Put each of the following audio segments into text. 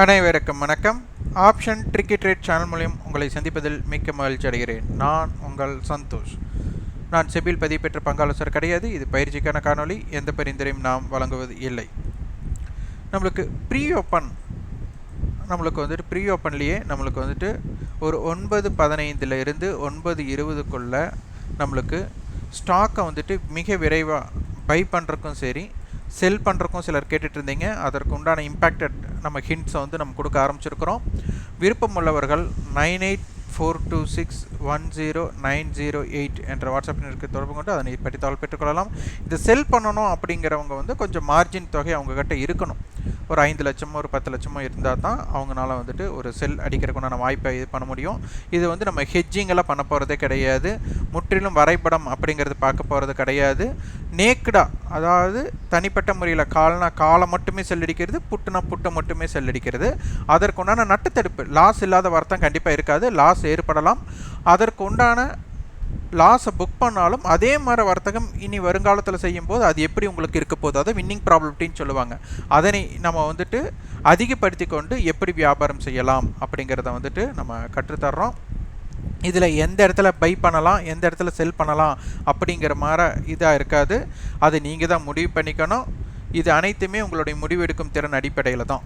அனைவருக்கும் வணக்கம். Option tricky trade channel மூலியம் உங்களை சந்திப்பதில் மிக்க மகிழ்ச்சி அடைகிறேன். நான் உங்கள் சந்தோஷ். நான் செபில் பதிவு பெற்ற பங்காளர் கிடையாது. இது பயிற்சிக்கான காணொளி. எந்த பரிந்துரையும் நாம் வழங்குவது இல்லை. நம்மளுக்கு ப்ரீ ஓப்பன் நம்மளுக்கு வந்துட்டு ப்ரீ ஓப்பன்லேயே நம்மளுக்கு வந்துட்டு ஒரு ஒன்பது பதினைந்தில் இருந்து ஒன்பது இருபதுக்குள்ளே நம்மளுக்கு ஸ்டாக்கை வந்துட்டு மிக விரைவாக பை பண்ணுறக்கும் சரி செல் பண்ணுறக்கும் சிலர் கேட்டுட்ருந்தீங்க அதற்கு உண்டான இம்பேக்டட் நம்ம ஹிண்ட்ஸை வந்து நம்ம கொடுக்க ஆரம்பிச்சிருக்கிறோம். விருப்பம் உள்ளவர்கள் nine eight four two six one zero nine zero eight என்ற வாட்ஸ்அப் எண்ணிற்கு தொடர்பு கொண்டு அதனை பற்றி தகவல் பெற்றுக்கொள்ளலாம். இது செல் பண்ணணும் அப்படிங்கிறவங்க வந்து கொஞ்சம் மார்ஜின் தொகை அவங்கக்கிட்ட இருக்கணும். ஒரு ஐந்து லட்சமோ ஒரு பத்து லட்சமோ இருந்தால் தான் அவங்களால வந்துட்டு ஒரு செல் அடிக்கிறதுக்குண்டான வாய்ப்பை இது பண்ண முடியும். இது வந்து நம்ம ஹெஜ்ஜிங்கெல்லாம் பண்ண போகிறதே கிடையாது. முற்றிலும் வரைபடம் அப்படிங்கிறது பார்க்க போகிறது கிடையாது. நேக்குடா அதாவது தனிப்பட்ட முறையில் கால்னா காலை மட்டுமே செல்லடிக்கிறது புட்டுனா புட்டை மட்டுமே செல்லடிக்கிறது அதற்குண்டான நட்டுத்தடுப்பு லாஸ் இல்லாத வார்த்தை கண்டிப்பாக இருக்காது. லாஸ் ஏற்படலாம். அதற்கு உண்டான லாஸை புக் பண்ணாலும் அதே மாதிரி வர்த்தகம் இனி வருங்காலத்தில் செய்யும்போது அது எப்படி உங்களுக்கு இருக்க போகுது? அதை வின்னிங் ப்ராபபிலிட்டின்னு சொல்லுவாங்க. அதனை நம்ம வந்துட்டு அதிகப்படுத்தி கொண்டு எப்படி வியாபாரம் செய்யலாம் அப்படிங்கிறத வந்துட்டு நம்ம கற்றுத்தர்றோம். இதில் எந்த இடத்துல பை பண்ணலாம் எந்த இடத்துல செல் பண்ணலாம் அப்படிங்கிற மாதிரி இதாக இருக்காது. அது நீங்கள் தான் முடிவு பண்ணிக்கணும். இது அனைத்துமே உங்களுடைய முடிவெடுக்கும் திறன் அடிப்படையில் தான்.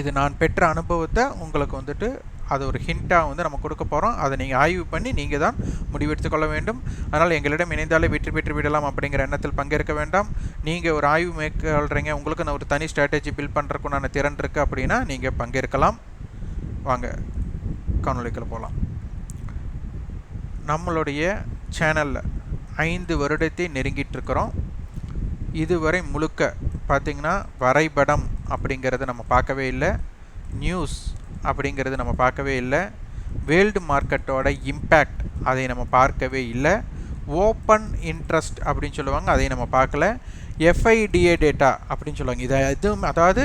இது நான் பெற்ற அனுபவத்தை உங்களுக்கு வந்துட்டு அது ஒரு ஹிண்ட்டாக வந்து நம்ம கொடுக்க போகிறோம் அதை நீங்கள் ஆய்வு பண்ணி நீங்கள் தான் முடிவெடுத்து கொள்ள வேண்டும். அதனால் எங்களிடம் இணைந்தாலே வெற்றி பெற்று விடலாம் அப்படிங்கிற எண்ணத்தில் பங்கேற்க வேண்டாம். நீங்கள் ஒரு ஆய்வு மேற்கொள்கிறீங்க உங்களுக்கு நான் ஒரு தனி ஸ்ட்ராட்டஜி பில்ட் பண்ணுறக்குண்டான திறன் இருக்குது அப்படின்னா நீங்கள் பங்கேற்கலாம். வாங்க காணொலிக்குள்ள போகலாம் நம்மளுடைய சேனலில் ஐந்து வருடத்தை நெருங்கிட்டு இருக்கிறோம். இதுவரை முழுக்க பார்த்திங்கன்னா வரைபடம் அப்படிங்கிறது நம்ம பார்க்கவே இல்லை. நியூஸ் அப்படிங்கிறது நம்ம பார்க்கவே இல்லை. வேர்ல்டு மார்க்கெட்டோட இம்பேக்ட் அதை நம்ம பார்க்கவே இல்லை. ஓப்பன் இன்ட்ரெஸ்ட் அப்படின்னு சொல்லுவாங்க அதை நம்ம பார்க்கல. எஃப்ஐடிஏ டேட்டா அப்படின்னு சொல்லுவாங்க. இதை எதுவும் அதாவது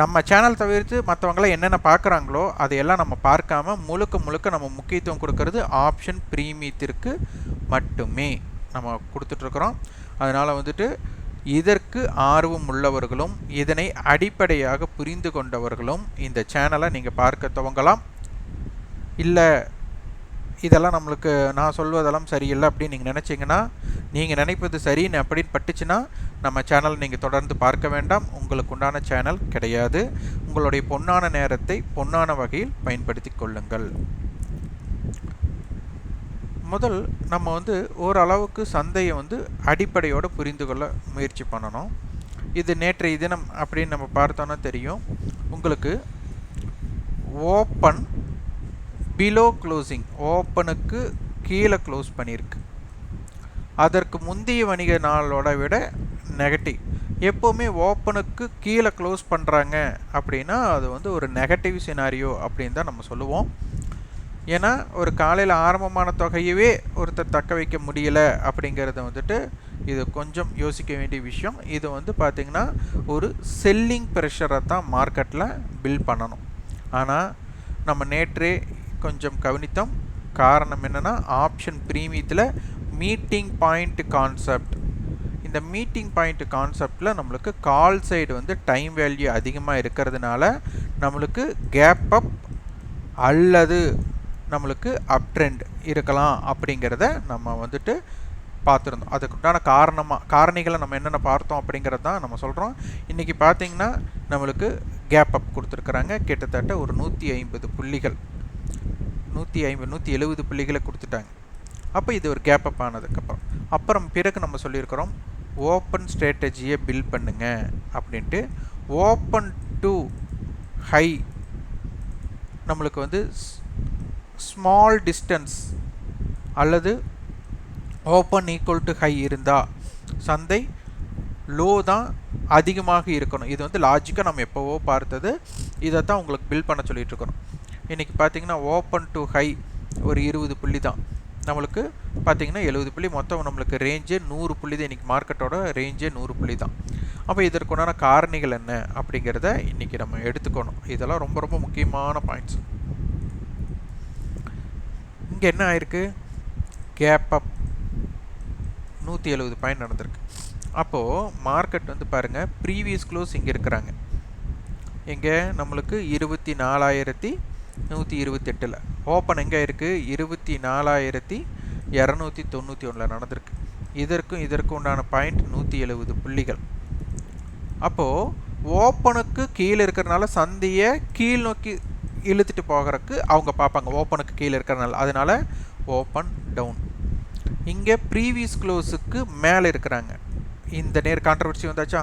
நம்ம சேனல் தவிர்த்து மற்றவங்களாம் என்னென்ன பார்க்குறாங்களோ அதையெல்லாம் நம்ம பார்க்காம முழுக்க முழுக்க நம்ம முக்கியத்துவம் கொடுக்கறது ஆப்ஷன் ப்ரீமியத்திற்கு மட்டுமே நம்ம கொடுத்துட்ருக்குறோம் அதனால் வந்துட்டு இதற்கு ஆர்வம் உள்ளவர்களும் இதனை அடிப்படையாக புரிந்து கொண்டவர்களும் இந்த சேனலை நீங்கள் பார்க்க துவங்கலாம். இல்லை இதெல்லாம் நம்மளுக்கு நான் சொல்வதெல்லாம் சரியில்லை அப்படின்னு நீங்கள் நினச்சிங்கன்னா நீங்கள் நினைப்பது சரின்னு அப்படின்னு பட்டுச்சுன்னா நம்ம சேனல் நீங்கள் தொடர்ந்து பார்க்க வேண்டாம். உங்களுக்கு உண்டான சேனல் கிடையாது. உங்களுடைய பொன்னான நேரத்தை பொன்னான வகையில் பயன்படுத்தி கொள்ளுங்கள். முதல் நம்ம வந்து ஓரளவுக்கு சந்தையை வந்து அடிப்படையோடு புரிந்து கொள்ள முயற்சி பண்ணணும். இது நேற்றைய தினம் அப்படின்னு நம்ம பார்த்தோன்னா தெரியும். உங்களுக்கு ஓப்பன் பிலோ க்ளோசிங் ஓப்பனுக்கு கீழே க்ளோஸ் பண்ணியிருக்கு. அதற்கு முந்தைய வணிக நாளோட விட நெகட்டிவ் எப்போவுமே ஓப்பனுக்கு கீழே க்ளோஸ் பண்ணுறாங்க அப்படின்னா அது வந்து ஒரு நெகட்டிவ் சினாரியோ அப்படின்னு தான் நம்ம சொல்லுவோம். ஏன்னா ஒரு காலையில் ஆரம்பமான தொகையவே ஒருத்தர் தக்க வைக்க முடியலை அப்படிங்கிறத வந்துட்டு இது கொஞ்சம் யோசிக்க வேண்டிய விஷயம். இது வந்து பார்த்திங்கன்னா ஒரு செல்லிங் ப்ரெஷரை தான் மார்க்கெட்டில் பில் பண்ணணும். ஆனால் நம்ம நேற்றே கொஞ்சம் கவனித்தோம். காரணம் என்னென்னா ஆப்ஷன் ப்ரீமியத்தில் மீட்டிங் பாயிண்ட் கான்செப்ட் இந்த மீட்டிங் பாயிண்ட் கான்செப்டில் நம்மளுக்கு கால் சைடு வந்து டைம் வேல்யூ அதிகமாக இருக்கிறதுனால நம்மளுக்கு கேப் அப் அல்லது நம்மளுக்கு அப் ட்ரெண்ட் இருக்கலாம் அப்படிங்கிறத நம்ம வந்துட்டு பார்த்துருந்தோம். அதுக்குண்டான காரணமாக காரணிகளை நம்ம என்னென்ன பார்த்தோம் அப்படிங்கிறது தான் நம்ம சொல்கிறோம் இன்றைக்கி பார்த்திங்கன்னா நம்மளுக்கு கேப் அப் கொடுத்துருக்குறாங்க. கிட்டத்தட்ட ஒரு நூற்றி ஐம்பது புள்ளிகள். நூற்றி ஐம்பது நூற்றி எழுபது புள்ளிகளை கொடுத்துட்டாங்க. அப்போ இது ஒரு கேப் அப் ஆனதுக்கப்புறம் அப்புறம். பிறகு நம்ம சொல்லியிருக்கிறோம் ஓப்பன் ஸ்ட்ராட்டஜியை பில்ட் பண்ணுங்க அப்படின்ட்டு. ஓப்பன் டு ஹை நம்மளுக்கு வந்து ஸ்மால் டிஸ்டன்ஸ் அல்லது ஓப்பன் ஈக்குவல் டு ஹை இருந்தால் சந்தை லோ தான் அதிகமாக இருக்கணும். இது வந்து லாஜிக்காக நம்ம எப்போவோ பார்த்தது. இதை தான் உங்களுக்கு பில் பண்ண சொல்லிகிட்டு இருக்கணும். இன்றைக்கி பார்த்தீங்கன்னா ஓப்பன் டு ஹை ஒரு இருபது புள்ளி தான். நம்மளுக்கு பார்த்தீங்கன்னா எழுபது புள்ளி மொத்தம் நம்மளுக்கு ரேஞ்சே நூறு புள்ளி தான். இன்றைக்கி மார்க்கெட்டோட ரேஞ்சே நூறு புள்ளி தான். அப்போ இதற்குண்டான காரணிகள் என்ன அப்படிங்கிறத இன்றைக்கி நம்ம எடுத்துக்கணும். இதெல்லாம் ரொம்ப ரொம்ப முக்கியமான பாயிண்ட்ஸ் இங்கே என்ன ஆயிருக்கு? Gap up. நூற்றி எழுபது பாயிண்ட் நடந்திருக்கு. அப்போது மார்க்கெட் வந்து பாருங்கள் ப்ரீவியஸ் க்ளோஸ் இங்கே இருக்கிறாங்க. எங்கே? நம்மளுக்கு இருபத்தி நாலாயிரத்தி நூற்றி இருபத்தெட்டில். ஓப்பன் எங்கே இருக்குது இருபத்தி நாலாயிரத்தி இரநூத்தி தொண்ணூற்றி ஒன்றில் நடந்திருக்கு. இதற்கும் இதற்கும் உண்டான பாயிண்ட் நூற்றி எழுபது புள்ளிகள். அப்போது ஓப்பனுக்கு கீழே இருக்கிறனால சந்தையை கீழ் நோக்கி இழுத்துட்டு போகிறதுக்கு அவங்க பார்ப்பாங்க ஓப்பனுக்கு கீழே இருக்கிறனால. அதனால் ஓப்பன் டவுன் இங்கே ப்ரீவியஸ் க்ளோஸுக்கு மேலே இருக்கிறாங்க. இந்த நேர் கான்ட்ரவர்சி வந்தாச்சா?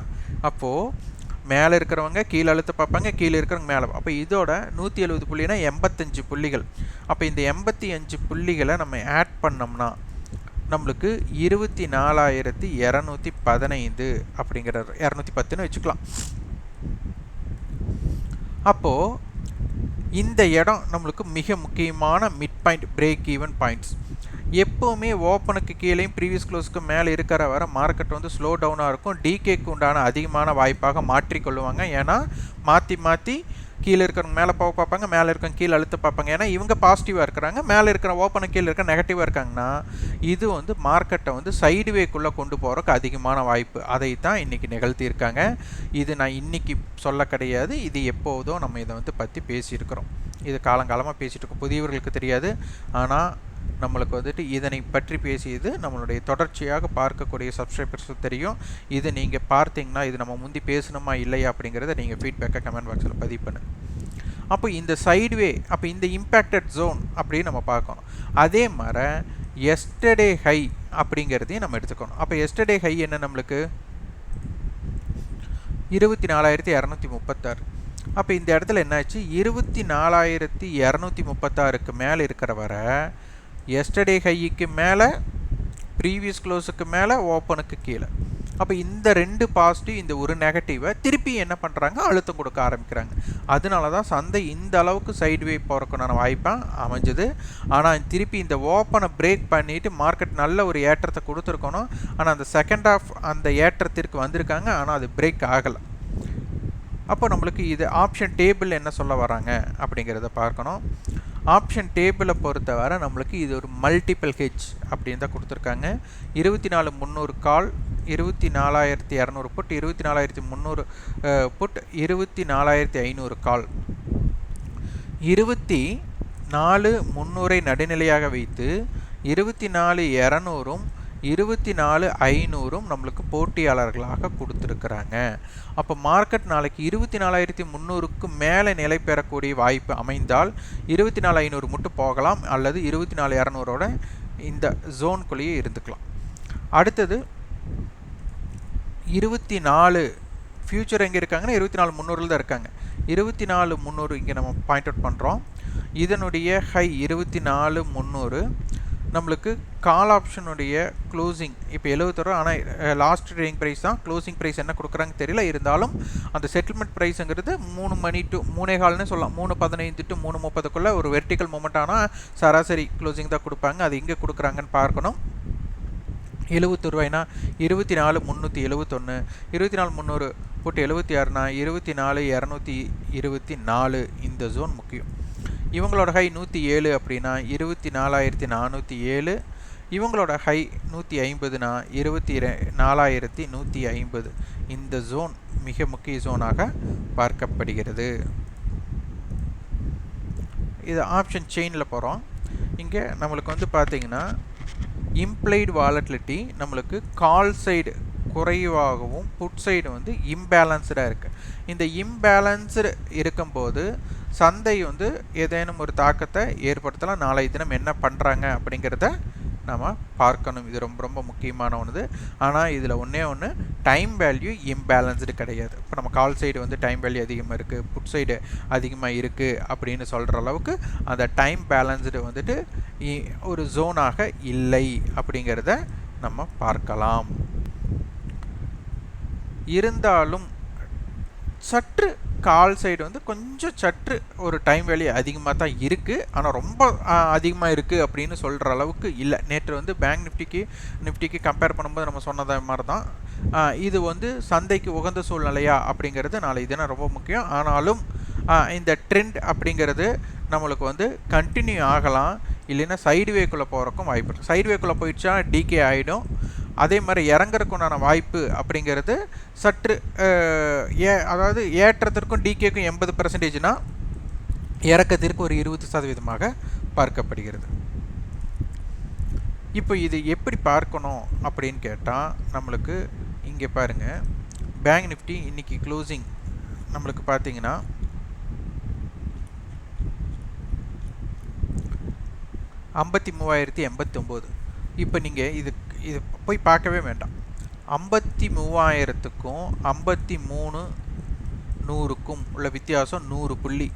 அப்போது மேலே இருக்கிறவங்க கீழே அழுத்த பார்ப்பாங்க கீழே இருக்கிறவங்க மேலே அப்போ இதோட நூற்றி எழுபது புள்ளினா எண்பத்தஞ்சு புள்ளிகள். அப்போ இந்த எண்பத்தி அஞ்சு புள்ளிகளை நம்ம ஆட் பண்ணோம்னா நம்மளுக்கு இருபத்தி நாலாயிரத்தி இரநூத்தி பதினைந்து அப்படிங்கிற இரநூத்தி பத்துன்னு வச்சுக்கலாம். அப்போது இந்த இடம் நம்மளுக்கு மிக முக்கியமான mid point break even points எப்போவுமே ஓப்பனுக்கு கீழேயும் ப்ரீவியஸ் க்ளோஸ்க்கு மேலே இருக்கிற வர மார்க்கெட் வந்து ஸ்லோ டவுனாக இருக்கும். டிகேக்கு உண்டான அதிகமான வாய்ப்பாக மாற்றிக்கொள்ளுவாங்க. ஏன்னா மாற்றி மாற்றி கீழே இருக்கிறவங்க மேலே போக பார்ப்பாங்க மேலே இருக்கிறவங்க கீழே அழுத்த பார்ப்பாங்க. ஏன்னா இவங்க பாசிட்டிவாக இருக்கிறாங்க மேலே இருக்கிற ஓப்பனை கீழே இருக்க நெகட்டிவாக இருக்காங்கன்னா இது வந்து மார்க்கெட்டை வந்து சைடுவேக்குள்ளே கொண்டு போகிறக்கு அதிகமான வாய்ப்பு. அதை தான் இன்றைக்கி நிகழ்த்தியிருக்காங்க. இது நான் இன்றைக்கி சொல்ல கிடையாது. இது எப்போதோ நம்ம இதை வந்து பற்றி பேசியிருக்கிறோம். இது காலங்காலமாக பேசிகிட்டு இருக்கோம். புதியவர்களுக்கு தெரியாது. ஆனால் நம்மளுக்கு வந்துட்டு இதனை பற்றி பேசியது நம்மளுடைய தொடர்ச்சியாக பார்க்கக்கூடிய சப்ஸ்கிரைபர்ஸும் தெரியும். இது நீங்கள் பார்த்தீங்கன்னா இது நம்ம முந்தி பேசணுமா இல்லையா அப்படிங்கிறத நீங்கள் ஃபீட்பேக்கை கமெண்ட் பாக்ஸில் பதிவு பண்ணு. அப்போ இந்த சைடுவே அப்போ இந்த இம்பேக்டட் ஜோன் அப்படின்னு நம்ம பார்க்கணும். அதே மாதிரி எஸ்டர்டே ஹை அப்படிங்கிறதையும் நம்ம எடுத்துக்கணும். அப்போ எஸ்டர்டே ஹை என்ன நம்மளுக்கு? இருபத்தி நாலாயிரத்தி இரநூத்தி முப்பத்தாறு. அப்போ இந்த இடத்துல என்னாச்சு? இருபத்தி நாலாயிரத்தி இரநூத்தி முப்பத்தாறுக்கு மேலே இருக்கிற வரை எஸ்டர்டே ஹைக்கு மேலே ப்ரீவியஸ் க்ளோஸுக்கு மேலே ஓப்பனுக்கு கீழே. அப்போ இந்த ரெண்டு பாசிட்டிவ் இந்த ஒரு நெகட்டிவை திருப்பி என்ன பண்ணுறாங்க அழுத்தம் கொடுக்க ஆரம்பிக்கிறாங்க. அதனால தான் சந்தை இந்த அளவுக்கு சைட்வே போகிறக்கான வாய்ப்பாக அமைஞ்சது. ஆனால் திருப்பி இந்த ஓப்பனை பிரேக் பண்ணிவிட்டு மார்க்கெட் நல்ல ஒரு ஏற்றத்தை கொடுத்துருக்கணும். ஆனால் அந்த செகண்ட் ஆஃப் அந்த ஏற்றத்திற்கு வந்திருக்காங்க. ஆனால் அது பிரேக் ஆகலை. அப்போ நம்மளுக்கு இது ஆப்ஷன் டேபிள் என்ன சொல்ல வராங்க? அப்படிங்கிறத பார்க்கணும். ஆப்ஷன் டேபிளை பொறுத்தவரை நம்மளுக்கு இது ஒரு மல்டிபிள் ஹெச் அப்படின்னு தான் கொடுத்துருக்காங்க. இருபத்தி நாலு முந்நூறு கால் இருபத்தி நாலாயிரத்தி இரநூறு புட் இருபத்தி நாலாயிரத்தி முந்நூறு புட் இருபத்தி நாலாயிரத்தி ஐநூறு கால். இருபத்தி நாலு முந்நூறை நடுநிலையாக வைத்து இருபத்தி நாலு இரநூறும் இருபத்தி நாலு ஐநூறும் நம்மளுக்கு போட்டியாளர்களாக கொடுத்துருக்குறாங்க. அப்போ மார்க்கெட் நாளைக்கு இருபத்தி நாலாயிரத்தி முந்நூறுக்கு மேலே நிலை பெறக்கூடிய வாய்ப்பு அமைந்தால் இருபத்தி நாலு ஐநூறு மட்டும் போகலாம் அல்லது இருபத்தி நாலு இரநூறோட இந்த ஜோன்குள்ளேயே இருந்துக்கலாம். அடுத்தது இருபத்தி நாலு ஃப்யூச்சர் எங்கே இருக்காங்கன்னா இருபத்தி நாலு முந்நூறில் தான் இருக்காங்க. இருபத்தி நாலு முந்நூறு இங்கே நம்ம பாயிண்ட் அவுட் பண்ணுறோம் இதனுடைய ஹை இருபத்தி நாலு முந்நூறு நம்மளுக்கு கால் ஆப்ஷனுடைய க்ளோசிங் இப்போ எழுபத்தொரு ஆனால் லாஸ்ட் ட்ரேடிங் ப்ரைஸ் தான். க்ளோசிங் ப்ரைஸ் என்ன கொடுக்குறாங்க தெரியல. இருந்தாலும் அந்த செட்டில்மெண்ட் ப்ரைஸுங்கிறது மூணு மணி டு மூணே கால்னு சொல்லலாம். மூணு பதினைந்து டு மூணு முப்பதுக்குள்ளே ஒரு வெர்டிக்கல் மூமெண்ட் ஆனால் சராசரி க்ளோசிங் தான் கொடுப்பாங்க. அது எங்கே கொடுக்குறாங்கன்னு பார்க்கணும். எழுபத்தி ரூபாய்னா இருபத்தி நாலு முந்நூற்றி எழுபத்தொன்று இருபத்தி நாலு முந்நூறு போட்டு எழுபத்தி ஆறுனா இருபத்தி நாலு இரநூத்தி இருபத்தி நாலு. இந்த ஜோன் முக்கியம். இவங்களோட ஹை நூற்றி ஏழு அப்படின்னா இருபத்தி நாலாயிரத்தி நானூற்றி ஏழு. இவங்களோட ஹை நூற்றி ஐம்பதுனா இருபத்தி நாலாயிரத்தி நூற்றி ஐம்பது. இந்த ஜோன் மிக முக்கிய ஜோனாக பார்க்கப்படுகிறது. இது ஆப்ஷன் செயினில் போகிறோம் இங்கே நம்மளுக்கு வந்து பார்த்திங்கன்னா இம்ப்ளைடு வாலட்டிலிட்டி நம்மளுக்கு கால் சைடு குறைவாகவும் புட் சைடு வந்து இம்பேலன்ஸ்டாக இருக்குது இந்த இம்பேலன்ஸ்டு இருக்கும்போது சந்தை வந்து ஏதேனும் ஒரு தாக்கத்தை ஏற்படுத்தலாம். நாளைய தினம் என்ன பண்ணுறாங்க அப்படிங்கிறத நம்ம பார்க்கணும். இது ரொம்ப ரொம்ப முக்கியமான ஒன்று ஆனால் இதில் ஒன்றே ஒன்று டைம் வேல்யூ இம்பேலன்ஸ்டு கிடையாது. இப்போ நம்ம கால் சைடு வந்து டைம் வேல்யூ அதிகமாக இருக்குது புட் சைடு அதிகமாக இருக்குது அப்படின்னு சொல்கிற அளவுக்கு அந்த டைம் பேலன்ஸ்டு வந்துட்டு ஒரு ஜோனாக இல்லை அப்படிங்கிறத நம்ம பார்க்கலாம். இருந்தாலும் சற்று கால் சைடு வந்து கொஞ்சம் சற்று ஒரு டைம் வேலி அதிகமாக தான் இருக்குது ஆனால் ரொம்ப அதிகமாக இருக்குது அப்படின்னு சொல்கிற அளவுக்கு இல்லை. நேற்று வந்து பேங்க் நிஃப்டிக்கு நிஃப்டிக்கு கம்பேர் பண்ணும்போது நம்ம சொன்னது மாதிரி தான். இது வந்து சந்தைக்கு உகந்த சூழ்நிலையா அப்படிங்கிறது நாளை தினம் ரொம்ப முக்கியம். ஆனாலும் இந்த ட்ரெண்ட் அப்படிங்கிறது நம்மளுக்கு வந்து கண்டினியூ ஆகலாம். இல்லைன்னா சைடுவேக்குள்ளே போகிறக்கும் வாய்ப்பு இருக்குது சைடுவேக்குள்ளே போயிடுச்சா டிகே ஆகிடும் அதே மாதிரி இறங்குறதுக்குண்டான வாய்ப்பு அப்படிங்கிறது சற்று ஏ அதாவது ஏற்றத்திற்கும் டிகேக்கும் எண்பது பர்சன்டேஜ்னால் இறக்கத்திற்கு ஒரு இருபது சதவீதமாக பார்க்கப்படுகிறது. இப்போ இது எப்படி பார்க்கணும் அப்படின்னு கேட்டால் நம்மளுக்கு இங்கே பாருங்கள் பேங்க் நிஃப்டி இன்றைக்கி க்ளோசிங் நம்மளுக்கு பார்த்தீங்கன்னா ஐம்பத்தி மூவாயிரத்தி எண்பத்தி ஒம்பது இப்போ நீங்கள் இது இது போய் பார்க்கவே வேண்டாம். ஐம்பத்தி மூவாயிரத்துக்கும் ஐம்பத்தி மூணு நூறுக்கும் உள்ள வித்தியாசம் நூறு புள்ளி.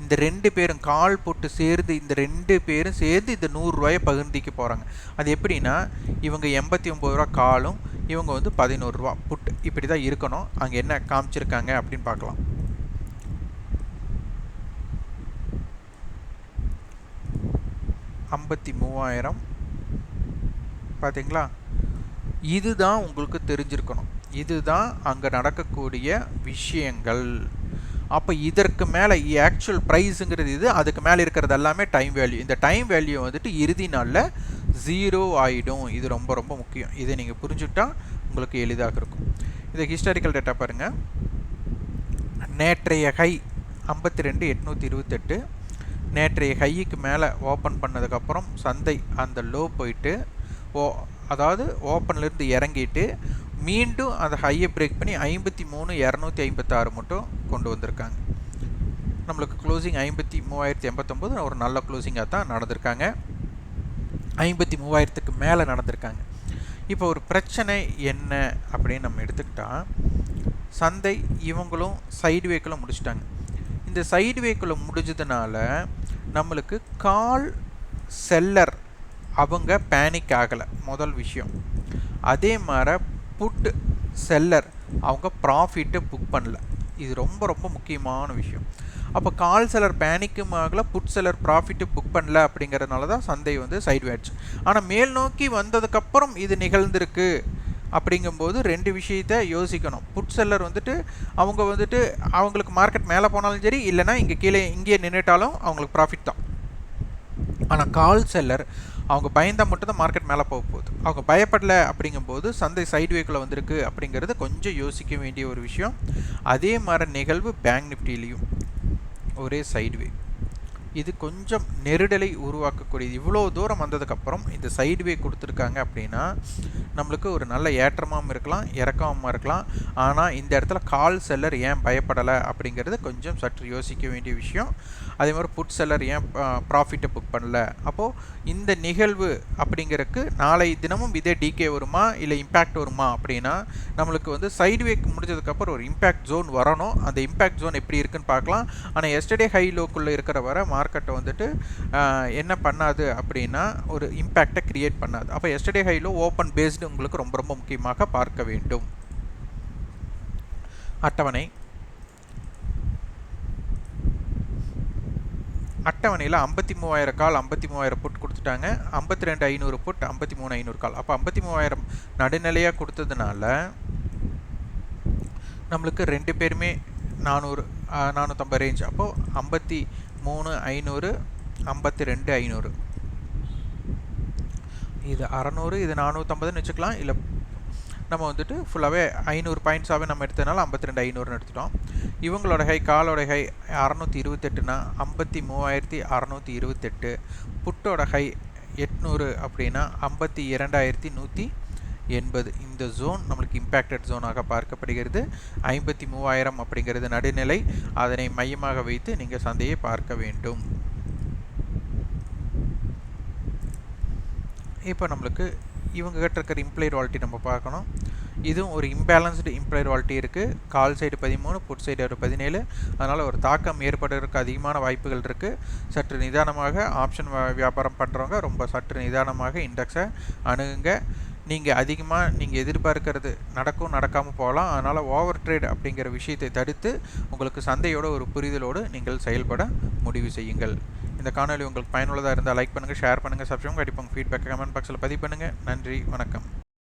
இந்த ரெண்டு பேரும் கால் போட்டு சேர்ந்து இந்த ரெண்டு பேரும் சேர்ந்து இந்த நூறுரூவாயை பகிர்ந்திக்க போகிறாங்க அது எப்படின்னா இவங்க எண்பத்தி ஒம்பது ரூபா காலும் இவங்க வந்து பதினோருவா புட்டு. இப்படி தான் இருக்கணும். அங்கே என்ன காமிச்சிருக்காங்க அப்படின்னு பார்க்கலாம். ஐம்பத்தி மூவாயிரம் பார்த்தீங்களா இதுதான் உங்களுக்கு தெரிஞ்சிருக்கணும். இதுதான் அங்கே நடக்கக்கூடிய விஷயங்கள். அப்போ இதற்கு மேலே ஆக்சுவல் ப்ரைஸுங்கிறது இது அதுக்கு மேலே இருக்கிறது எல்லாமே டைம் வேல்யூ இந்த டைம் வேல்யூ வந்துட்டு இறுதி நாளில் ஜீரோ ஆகிடும் இது ரொம்ப ரொம்ப முக்கியம். இதை நீங்கள் புரிஞ்சுட்டா உங்களுக்கு எளிதாக இருக்கும். இதை ஹிஸ்டாரிக்கல் டேட்டா பாருங்கள் நேற்றைய ஹை ஐம்பத்தி ரெண்டு எட்நூற்றி இருபத்தெட்டு. நேற்றைய ஹைக்கு மேலே ஓப்பன் பண்ணதுக்கப்புறம் சந்தை அந்த லோ போயிட்டு ஓ அதாவது ஓப்பன்லேருந்து இறங்கிட்டு மீண்டும் அந்த ஹையை பிரேக் பண்ணி ஐம்பத்தி மூணு இரநூத்தி ஐம்பத்தாறு மட்டும் கொண்டு வந்திருக்காங்க. நம்மளுக்கு க்ளோசிங் ஐம்பத்தி மூவாயிரத்தி எண்பத்தொம்போது ஒரு நல்ல க்ளோசிங்காக தான் நடந்திருக்காங்க. ஐம்பத்தி மூவாயிரத்துக்கு மேலே நடந்திருக்காங்க. இப்போ ஒரு பிரச்சனை என்ன அப்படின்னு நம்ம எடுத்துக்கிட்டால் சந்தை இவங்களும் சைடு வேக்குள்ள முடிச்சிட்டாங்க. இந்த சைடு வேக்குள்ள முடிஞ்சதுனால நம்மளுக்கு கால் செல்லர் அவங்க பேனிக் ஆகலை. முதல் விஷயம். அதே மாதிரி புட் செல்லர் அவங்க ப்ராஃபிட்டை புக் பண்ணல. இது ரொம்ப ரொம்ப முக்கியமான விஷயம். அப்போ கால் செல்லர் பேனிக்கும் ஆகலை புட் செல்லர் ப்ராஃபிட்டு புக் பண்ணல அப்படிங்கிறதுனால தான் சந்தை வந்து சைடு ஆனால் மேல் நோக்கி வந்ததுக்கப்புறம் இது நிகழ்ந்திருக்கு அப்படிங்கும்போது ரெண்டு விஷயத்த யோசிக்கணும். புட் செல்லர் வந்துட்டு அவங்க வந்துட்டு அவங்களுக்கு மார்க்கெட் மேலே போனாலும் சரி இல்லைனா இங்கே கீழே இங்கேயே நின்றுட்டாலும் அவங்களுக்கு ப்ராஃபிட் தான். ஆனால் கால் செல்லர் அவங்க பயந்தால் மட்டும் தான் மார்க்கெட் மேலே போக போகுது. அவங்க பயப்படலை அப்படிங்கும்போது சந்தை சைடுவேக்கில் வந்திருக்கு அப்படிங்கிறது கொஞ்சம் யோசிக்க வேண்டிய ஒரு விஷயம். அதே மாதிரி நிகழ்வு பேங்க் நிஃப்டிலையும் ஒரே சைடுவே இது கொஞ்சம் நெருடலை உருவாக்கக்கூடியது. இவ்வளோ தூரம் வந்ததுக்கப்புறம் இந்த சைடுவே கொடுத்துருக்காங்க அப்படின்னா நம்மளுக்கு ஒரு நல்ல ஏற்றமாகவும் இருக்கலாம் இறக்கமாக இருக்கலாம். ஆனால் இந்த இடத்துல கால் செல்லர் ஏன் பயப்படலை அப்படிங்கிறது கொஞ்சம் சற்று யோசிக்க வேண்டிய விஷயம். அதே மாதிரி புட் செல்லர் ஏன் ப்ராஃபிட்டை புக் பண்ணல? அப்போது இந்த நிகழ்வு அப்படிங்கிறதுக்கு நாளை தினமும் இதே டிகே வருமா இல்லை இம்பேக்ட் வருமா அப்படின்னா நம்மளுக்கு வந்து சைடுவேக்கு முடிஞ்சதுக்கப்புறம் ஒரு இம்பேக்ட் ஜோன் வரணும். அந்த இம்பேக்ட் ஜோன் எப்படி இருக்குன்னு பார்க்கலாம். ஆனால் எஸ்டர்டே ஹை லோக்குள்ளே இருக்கிற வர மார்க்கெட்டை வந்துட்டு என்ன பண்ணாது அப்படின்னா ஒரு இம்பேக்டை கிரியேட் பண்ணாது. அப்போ எஸ்டர்டே ஹைலோ ஓப்பன் பேஸ்டு உங்களுக்கு ரொம்ப ரொம்ப முக்கியமாக பார்க்க வேண்டும். அட்டவணை. அட்டவணையில் ஐம்பத்தி மூவாயிரம் கால் ஐம்பத்தி மூவாயிரம் புட் கொடுத்துட்டாங்க. ஐம்பத்தி ரெண்டு ஐநூறு புட் ஐம்பத்தி மூணு ஐநூறு கால். அப்போ ஐம்பத்தி மூவாயிரம் நடுநிலையாக கொடுத்ததுனால நம்மளுக்கு ரெண்டு பேருமே நானூறு நானூற்றம்பது ரேஞ்ச் அப்போது ஐம்பத்தி மூணு ஐநூறு ஐம்பத்தி ரெண்டு ஐநூறு. இது அறநூறு இது நானூற்றம்பதுன்னு வச்சுக்கலாம். இல்லை நம்ம வந்துட்டு ஃபுல்லாகவே ஐநூறு பாயிண்ட்ஸாகவே நம்ம எடுத்ததுனால ஐம்பத்தி ரெண்டு ஐநூறுன்னு எடுத்துட்டோம். இவங்களோட ஹை காலோட ஹை அறநூற்றி இருபத்தெட்டுனா ஐம்பத்தி மூவாயிரத்தி அறநூற்றி இருபத்தெட்டு புட்டோட ஹை எட்நூறு அப்படின்னா ஐம்பத்தி இரண்டாயிரத்தி நூற்றி எண்பது இந்த ஜோன் நம்மளுக்கு இம்பேக்டட் ஜோனாக பார்க்கப்படுகிறது. ஐம்பத்தி மூவாயிரம் அப்படிங்கிறது நடுநிலை. அதனை மையமாக வைத்து நீங்கள் சந்தையை பார்க்க வேண்டும். இப்போ நம்மளுக்கு இவங்க கிட்ட இருக்கிற இம்ப்ளைட் வாலிட்டி நம்ம பார்க்கணும். இதுவும் ஒரு இம்பேலன்ஸ்டு இம்ப்ளைட் வாலிட்டி இருக்குது கால் சைடு பதிமூணு புட் சைடு ஒரு பதினேழு. அதனால் ஒரு தாக்கம் ஏற்படுறதுக்கு அதிகமான வாய்ப்புகள் இருக்குது சற்று நிதானமாக ஆப்ஷன் வியாபாரம் பண்ணுறவங்க ரொம்ப சற்று நிதானமாக இண்டெக்ஸை அணுகுங்க. நீங்கள் அதிகமாக நீங்கள் எதிர்பார்க்கறது நடக்கும் நடக்காமல் போகலாம். அதனால் ஓவர் ட்ரேட் அப்படிங்கிற விஷயத்தை தடுத்து உங்களுக்கு சந்தையோட ஒரு புரிதலோடு நீங்கள் செயல்பட முடிவு செய்யுங்கள். இந்த காணொலி உங்களுக்கு பயனுள்ளதாக இருந்தால் லைக் பண்ணுங்கள் ஷேர் பண்ணுங்கள் சப்ஸ்கிரைப் கண்டிப்பாக ஃபீட்பேக் கமெண்ட் பாக்ஸில் பதிவு பண்ணுங்கள் நன்றி வணக்கம்.